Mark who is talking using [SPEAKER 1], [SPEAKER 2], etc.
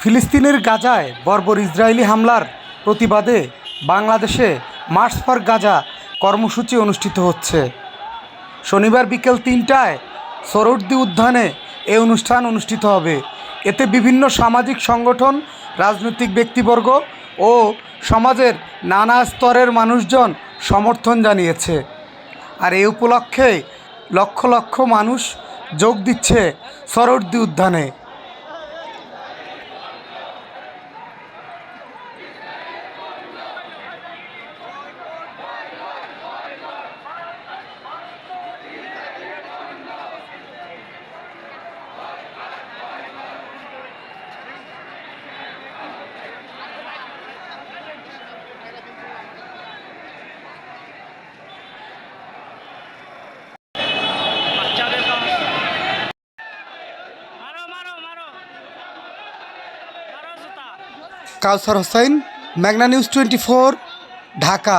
[SPEAKER 1] ফিলিস্তিনের গাজায় বর্বর ইসরায়েলি হামলার প্রতিবাদে বাংলাদেশে মার্চ ফর গাজা কর্মসূচি অনুষ্ঠিত হচ্ছে। শনিবার বিকেল তিনটায় সরোর্দি উদ্যানে এ অনুষ্ঠান অনুষ্ঠিত হবে। এতে বিভিন্ন সামাজিক সংগঠন, রাজনৈতিক ব্যক্তিবর্গ ও সমাজের নানা স্তরের মানুষজন সমর্থন জানিয়েছে। আর এই উপলক্ষে লক্ষ লক্ষ মানুষ যোগ দিচ্ছে সরোর্দি উদ্যানে। Kawsar Hossain Magna news twenty Dhaka.